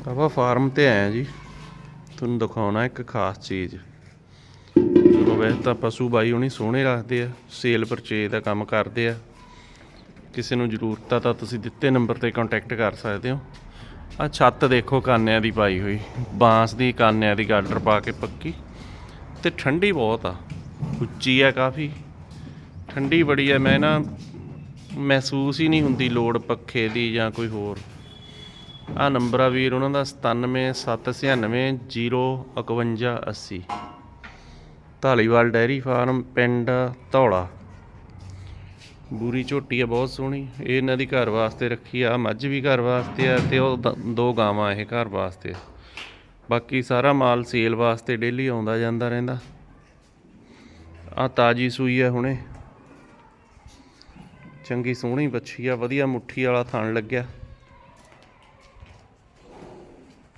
ਆਪਾਂ ਫਾਰਮ ਤੇ ਆਏ ਆ ਜੀ। ਤੁਹਾਨੂੰ ਦਿਖਾਉਣਾ ਇੱਕ ਖਾਸ ਚੀਜ਼। ਚਲੋ ਵੈਸੇ ਤਾਂ ਪਸ਼ੂ ਬਾਈ ਹੁਣੀ ਸੋਹਣੇ ਰੱਖਦੇ ਆ, ਸੇਲ ਪਰਚੇਜ ਦਾ ਕੰਮ ਕਰਦੇ ਆ। ਕਿਸੇ ਨੂੰ ਜ਼ਰੂਰਤ ਆ ਤਾਂ ਤੁਸੀਂ ਦਿੱਤੇ ਨੰਬਰ ਤੇ ਕੰਟੈਕਟ ਕਰ ਸਕਦੇ ਹੋ। ਆ ਛੱਤ ਦੇਖੋ ਕਾਨਿਆਂ ਦੀ ਪਾਈ ਹੋਈ, ਬਾਂਸ ਦੀ, ਕਾਨਿਆਂ ਦੀ ਗਾਡਰ ਪਾ ਕੇ ਪੱਕੀ। ਤੇ ਠੰਡੀ ਬਹੁਤ ਆ, ਉੱਚੀ ਆ ਕਾਫੀ। ਠੰਡੀ ਬੜੀ ਆ, ਮੈਂ ਨਾ ਮਹਿਸੂਸ ਹੀ ਨਹੀਂ ਹੁੰਦੀ ਲੋੜ ਪੱਖੇ ਦੀ ਜਾਂ ਕੋਈ ਹੋਰ। ਆ ਨੰਬਰ ਆ ਵੀਰ, ਉਹਨਾਂ ਦਾ 9779905180 ਢਾਲੀਵਾਲ ਡੈਰੀ ਫਾਰਮ, ਪਿੰਡ ਧੌਲਾ। ਬੂਰੀ ਝੋਟੀ ਆ, ਬਹੁਤ ਸੋਹਣੀ। ਇਹ ਇਹਨਾਂ ਦੀ ਘਰ ਵਾਸਤੇ ਰੱਖੀ ਆ, ਮੱਝ ਵੀ ਘਰ ਵਾਸਤੇ ਆ ਤੇ ਉਹ ਦ- ਦੋ ਗਾਵਾਂ ਇਹ ਘਰ ਵਾਸਤੇ ਬਾਕੀ ਸਾਰਾ ਮਾਲ ਸੇਲ ਵਾਸਤੇ ਡੇਲੀ ਆਉਂਦਾ ਜਾਂਦਾ ਰਹਿੰਦਾ। ਆ ਤਾਜੀ ਸੂਈ ਆ ਹੁਣੇ। ਚੰਗੀ ਸੋਹਣੀ ਬੱਚੀ ਆ, ਵਧੀਆ ਮੁੱਠੀ ਵਾਲਾ ਥਣ ਲੱਗਿਆ।